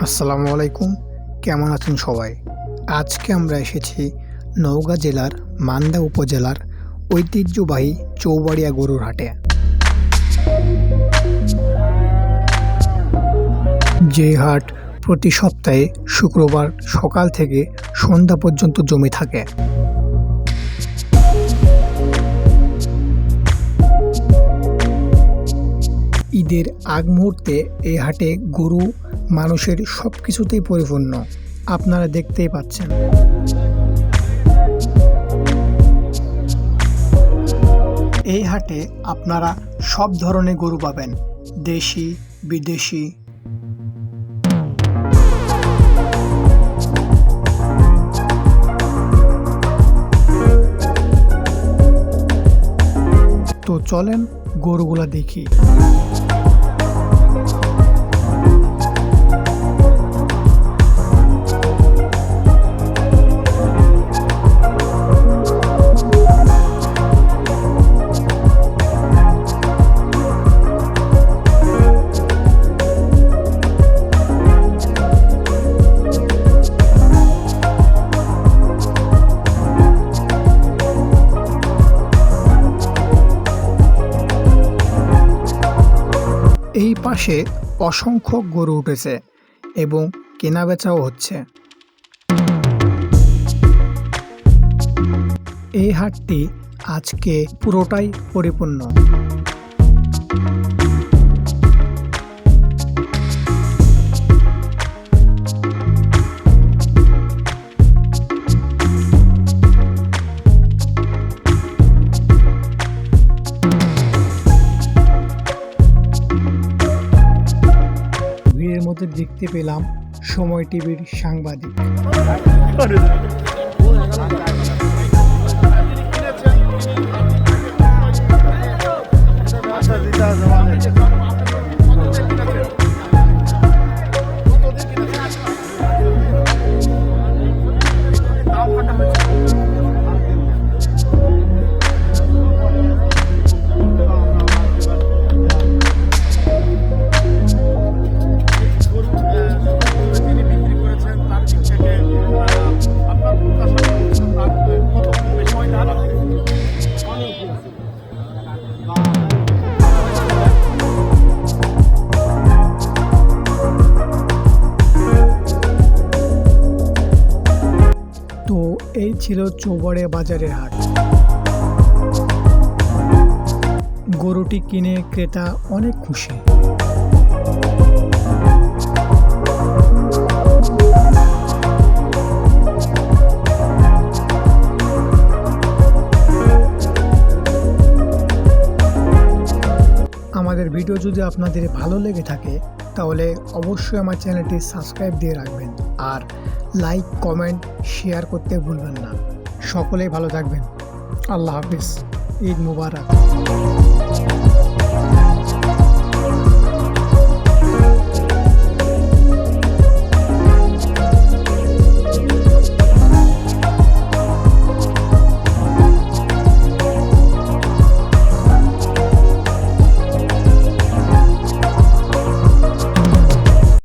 আসসালামু আলাইকুম। কেমন আছেন সবাই? আজকে আমরা এসেছি নওগাঁ জেলার মান্দা উপজেলার ঐতিহ্যবাহী চৌবাড়িয়া গরুর হাটে। যে হাট প্রতি সপ্তাহে শুক্রবার সকাল থেকে সন্ধ্যা পর্যন্ত জমে থাকে। ঈদের আগ মুহূর্তে এই হাটে গরু মানুষের সব কিছুতেই পরিপূর্ণ। আপনারা দেখতেই পাচ্ছেন। এই হাটে আপনারা সব ধরনের গরু পাবেন, দেশি, বিদেশি। তো চলেন গরুগুলা দেখি। এই পাশে অসংখ্য গরু উঠেছে এবং কেনাবেচাও হচ্ছে। এই হাটটি আজকে পুরোটাই পরিপূর্ণ। মধ্যে দেখতে পেলাম সময় টিভির সাংবাদিক তো এই ছিল চৌবাড়ে বাজারের হাট। গরুটি কিনে ক্রেতা অনেক খুশি। আমাদের ভিডিও যদি আপনাদের ভালো লেগে থাকে, তাহলে অবশ্যই আমার চ্যানেলটি সাবস্ক্রাইব দিয়ে রাখবেন। আর লাইক, কমেন্ট, শেয়ার করতে ভুলবেন না। সকলেই ভালো থাকবেন। আল্লাহ হাফিজ। ঈদ মুবারক।